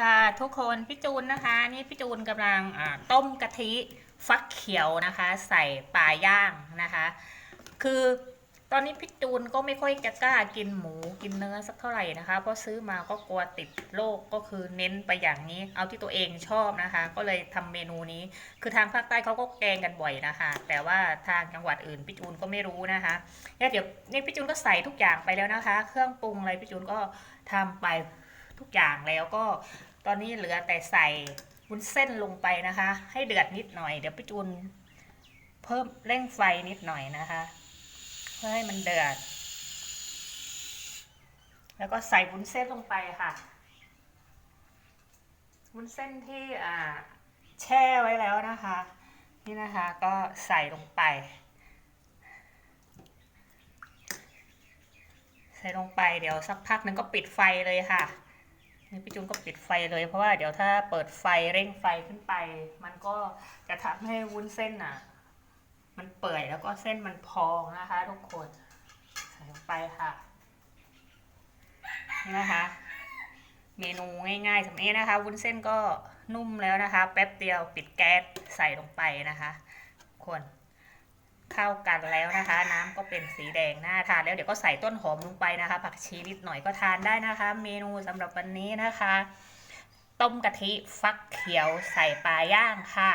ค่ะทุกคนพี่จูนนะคะนี่พี่จูนกำลังต้มกะทิฟักเขียวนะคะ ใส่ปลาย่างนะคะ คือตอนนี้พี่จูนก็ไม่ค่อยจะกล้ากินหมูกินเนื้อสักเท่าไหร่นะคะ เพราะซื้อมาก็กลัวติดโรคก็คือเน้นไปอย่างนี้ เอาที่ตัวเองชอบนะคะ ก็เลยทำเมนูนี้ คือทางภาคใต้เขาก็แกงกันบ่อยนะคะ แต่ว่าทางจังหวัดอื่นพี่จูนก็ไม่รู้นะคะแล้วเดี๋ยวนี่พี่จูนก็ใส่ทุกอย่างไปแล้วนะคะ เครื่องปรุงอะไรพี่จูนก็ทำไป ทุกอย่างแล้วก็ตอนนี้เหลือแต่ใส่วุ้นเส้นลงไปนะคะ ให้เดือดนิดหน่อย เดี๋ยวพี่จูนเพิ่มเร่งไฟนิดหน่อยนะคะ เพื่อให้มันเดือด แล้วก็ใส่วุ้นเส้นลงไปค่ะวุ้นเส้นที่อ่าแช่ไว้แล้วนะคะ นี่นะคะก็ใส่ลงไป ใส่ลงไปเดี๋ยวสักพักหนึงก็ปิดไฟเลยค่ะ พี่จุนก็ปิดไฟเลยเพราะว่าเดี๋ยวถ้าเปิดไฟเร่งไฟขึ้นไป มันก็จะทำให้วุ้นเส้นอะ มันเปื่อยแล้วก็เส้นมันพองนะคะทุกคนใส่ลงไปค่ะนี่นะคะ เมนูง่ายๆสำหรับนี้นะคะ วุ้นเส้นก็นุ่มแล้วนะคะ แป๊บเดียวปิดแก๊สใส่ลงไปนะคะทุกคน เข้ากันแล้วนะคะ น้ำก็เป็นสีแดงน่าทานแล้วเดี๋ยวก็ใส่ต้นหอมลงไปนะคะ ผักชีนิดหน่อยก็ทานได้นะคะ เมนูสำหรับวันนี้นะคะ ต้มกะทิฟักเขียวใส่ปลาย่างค่ะ